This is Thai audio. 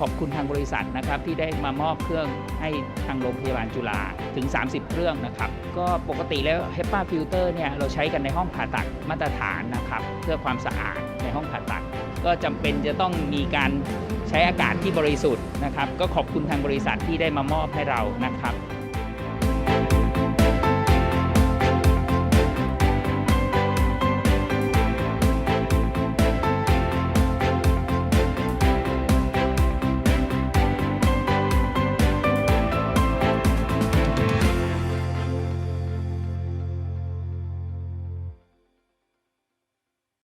ขอบคุณทางบริษัทนะครับที่ได้มามอบเครื่องให้ทางโรงพยาบาลจุฬาถึง 30 เครื่องนะครับ ก็ปกติแล้วเฮปาฟิลเตอร์เนี่ยเราใช้กันในห้องผ่าตัดมาตรฐานนะครับ เพื่อความสะอาดในห้องผ่าตัด ก็จำเป็นจะต้องมีการใช้อากาศที่บริสุทธิ์นะครับ ก็ขอบคุณทางบริษัทที่ได้มามอบให้เรานะครับ